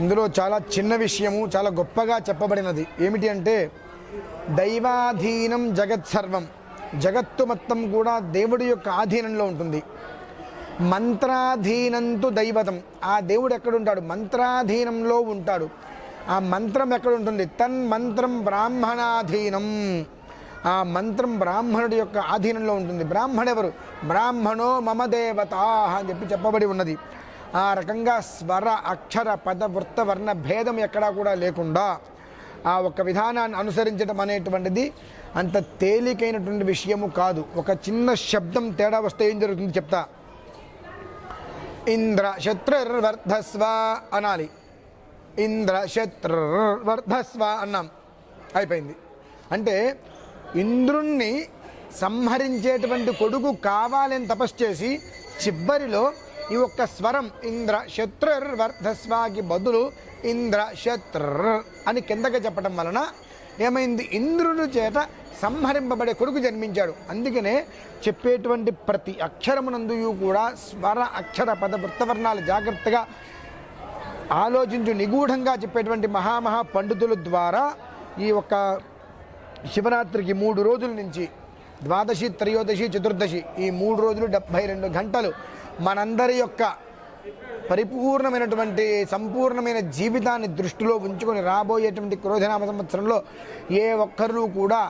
ఇందులో చాలా చిన్న విషయము చాలా గొప్పగా చెప్పబడినది. ఏమిటి అంటే దైవాధీనం జగత్ సర్వం. జగత్తు మొత్తం కూడా దేవుడి యొక్క ఆధీనంలో ఉంటుంది. మంత్రాధీనంతు దైవతం. ఆ దేవుడు ఎక్కడుంటాడు? మంత్రాధీనంలో ఉంటాడు. ఆ మంత్రం ఎక్కడ ఉంటుంది తన్ మంత్రం బ్రాహ్మణాధీనం. ఆ మంత్రం బ్రాహ్మణుడి యొక్క ఆధీనంలో ఉంటుంది. బ్రాహ్మణెవరు? బ్రాహ్మణో మమ దేవత అని చెప్పి చెప్పబడి ఉన్నది. ఆ రకంగా స్వర అక్షర పద వృత్త వర్ణ భేదం ఎక్కడా కూడా లేకుండా ఆ ఒక విధానాన్ని అనుసరించడం అనేటువంటిది అంత తేలికైనటువంటి విషయము కాదు. ఒక చిన్న శబ్దం తేడా వస్తే ఏం జరుగుతుంది చెప్తా. ఇంద్ర శత్రుర్వర్ధస్వ అనాలి. ఇంద్ర శత్రుర్వర్ధస్వ అన్నాం. అయిపోయింది. అంటే ఇంద్రుణ్ణి సంహరించేటువంటి కొడుకు కావాలని తపస్సు చేసి చివరిలో ఈ ఒక్క స్వరం ఇంద్ర శత్రుర్ వర్ధస్వాకి బదులు ఇంద్ర శత్రుర్ అని కిందకి చెప్పడం వలన ఏమైంది? ఇంద్రుని చేత సంహరింపబడే కొడుకు జన్మించాడు. అందుకనే చెప్పేటువంటి ప్రతి అక్షరమునందు కూడా స్వర అక్షర పద వృత్తవర్ణాలు జాగ్రత్తగా ఆలోచించు నిగూఢంగా చెప్పేటువంటి మహామహా పండితుల ద్వారా ఈ యొక్క శివరాత్రికి మూడు రోజుల నుంచి ద్వాదశి త్రయోదశి చతుర్దశి ఈ మూడు రోజులు డెబ్భై రెండు గంటలు మనందరి యొక్క పరిపూర్ణమైనటువంటి సంపూర్ణమైన జీవితాన్ని దృష్టిలో ఉంచుకొని రాబోయేటువంటి క్రోధనామ సంవత్సరంలో ఏ ఒక్కరూ కూడా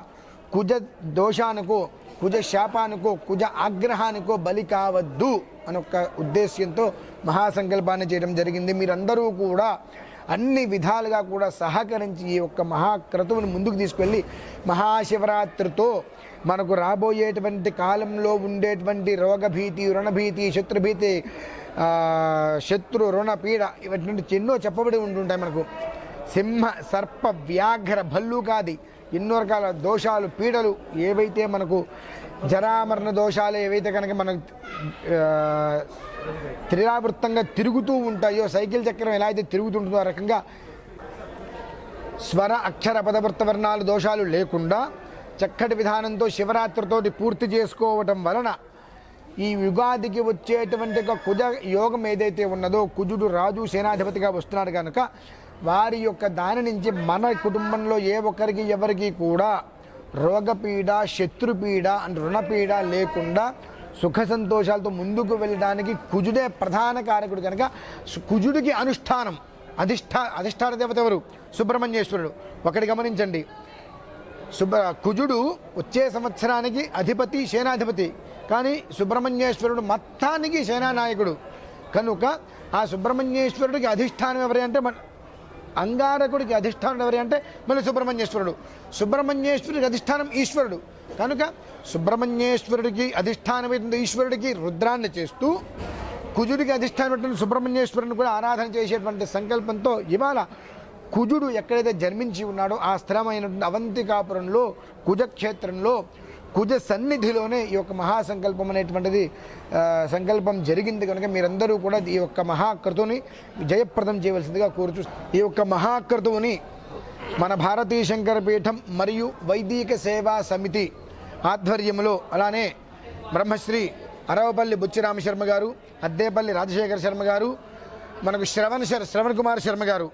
కుజ దోషానికో కుజ శాపానికో కుజ ఆగ్రహానికో బలి కావద్దు అని ఒక ఉద్దేశ్యంతో మహాసంకల్పాన్ని చేయడం జరిగింది. మీరందరూ కూడా అన్ని విధాలుగా కూడా సహకరించి ఈ యొక్క మహాక్రతువుని ముందుకు తీసుకెళ్ళి మహాశివరాత్రితో మనకు రాబోయేటువంటి కాలంలో ఉండేటువంటి రోగభీతి రుణభీతి శత్రుభీతి శత్రు రుణ పీడ ఇటువంటి ఎన్నో చెప్పబడి ఉంటుంటాయి మనకు. సింహ సర్ప వ్యాఘ్ర భల్లుకాది ఎన్నో రకాల దోషాలు పీడలు ఏవైతే మనకు జరామరణ దోషాలు ఏవైతే కనుక మనకు త్రిరావృత్తంగా తిరుగుతూ ఉంటాయో సైకిల్ చక్రం ఎలా అయితే తిరుగుతుంటుందో ఆ రకంగా స్వర అక్షర పదవృత్త వర్ణాలు దోషాలు లేకుండా చక్కటి విధానంతో శివరాత్రితోటి పూర్తి చేసుకోవటం వలన ఈ యుగాదికి వచ్చేటువంటి ఒక కుజ యోగం ఏదైతే ఉన్నదో కుజుడు రాజు సేనాధిపతిగా వస్తున్నాడు కనుక వారి యొక్క దాని నుంచి మన కుటుంబంలో ఏ ఒక్కరికి ఎవరికి కూడా రోగపీడ శత్రుపీడ అండ్ రుణపీడ లేకుండా సుఖ సంతోషాలతో ముందుకు వెళ్ళడానికి కుజుడే ప్రధాన కారకుడు కనుక కుజుడికి అనుష్ఠానం అధిష్ఠా అధిష్టాన దేవత ఎవరు? సుబ్రహ్మణ్యేశ్వరుడు. ఒకటి గమనించండి. సుబ్ర కుజుడు వచ్చే సంవత్సరానికి అధిపతి సేనాధిపతి. కానీ సుబ్రహ్మణ్యేశ్వరుడు మొత్తానికి సేనానాయకుడు. కనుక ఆ సుబ్రహ్మణ్యేశ్వరుడికి అధిష్టానం ఎవరి అంటే మన అంగారకుడికి అధిష్టానం ఎవరి అంటే మళ్ళీ సుబ్రహ్మణ్యేశ్వరుడు. సుబ్రహ్మణ్యేశ్వరుడికి అధిష్టానం ఈశ్వరుడు. కనుక సుబ్రహ్మణ్యేశ్వరుడికి అధిష్టానమైనటువంటి ఈశ్వరుడికి రుద్రాన్ని చేస్తూ కుజుడికి అధిష్టానమైనటువంటి సుబ్రహ్మణ్యేశ్వరుని కూడా ఆరాధన చేసేటువంటి సంకల్పంతో ఇవాళ కుజుడు ఎక్కడైతే జన్మించి ఉన్నాడో ఆ స్థిరమైనటువంటి అవంతికాపురంలో కుజక్షేత్రంలో కుజ సన్నిధిలోనే ఈ యొక్క మహాసంకల్పం అనేటువంటిది సంకల్పం జరిగింది కనుక మీరందరూ కూడా ఈ యొక్క మహాకృతుని జయప్రదం చేయవలసిందిగా కోరుచు ఈ యొక్క మహాకృతువుని మన భారతీ శంకర పీఠం మరియు వైదిక సేవా సమితి ఆధ్వర్యంలో అలానే బ్రహ్మశ్రీ అరవపల్లి బుచ్చిరామ శర్మ గారు అద్దేపల్లి రాజశేఖర శర్మ గారు మనకు శ్రవణ్ శ్రవణ్ కుమార్ శర్మ గారు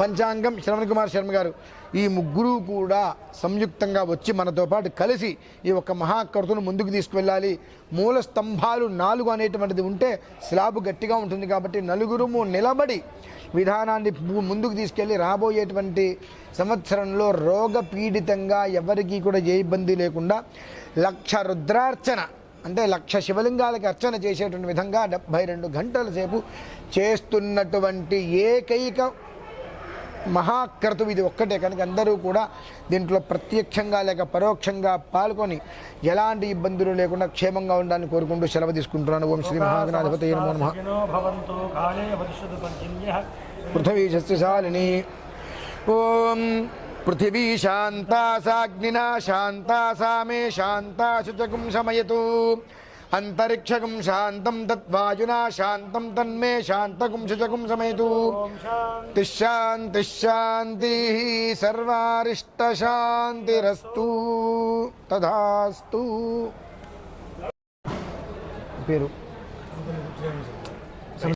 పంచాంగం శ్రవణ్ కుమార్ శర్మ గారు. ఈ ముగ్గురు కూడా సంయుక్తంగా వచ్చి మనతో పాటు కలిసి ఈ ఒక్క మహాకృతును ముందుకు తీసుకువెళ్ళాలి. మూల స్తంభాలు నాలుగు అనేటువంటిది ఉంటే స్లాబ్ గట్టిగా ఉంటుంది కాబట్టి నలుగురుము నిలబడి విధానాన్ని ముందుకు తీసుకెళ్ళి రాబోయేటువంటి సంవత్సరంలో రోగ పీడితంగా ఎవరికీ కూడా ఏ ఇబ్బంది లేకుండా లక్ష రుద్రార్చన అంటే లక్ష శివలింగాలకి అర్చన చేసేటువంటి విధంగా డెబ్భై రెండు గంటల సేపు చేస్తున్నటువంటి ఏకైక మహాక్రతువు ఇది ఒక్కటే కనుక అందరూ కూడా దీంట్లో ప్రత్యక్షంగా లేక పరోక్షంగా పాల్గొని ఎలాంటి ఇబ్బందులు లేకుండా క్షేమంగా ఉండాలని కోరుకుంటూ సెలవు తీసుకుంటున్నాను. ఓం శ్రీ మహాగణాధిపతి నమో పృథివీ సస్యశాలిని ఓం పృథివీ శాంతా సాగ్నినా శాంతా సామే శాంతా శుచకం శమయతు. అంతరిక్షకం శాంతం తద్వాయునా శాంతం తన్మే శాంతకం శుచకం సమయతు ఓం శాంతి తిశాంతి శాంతి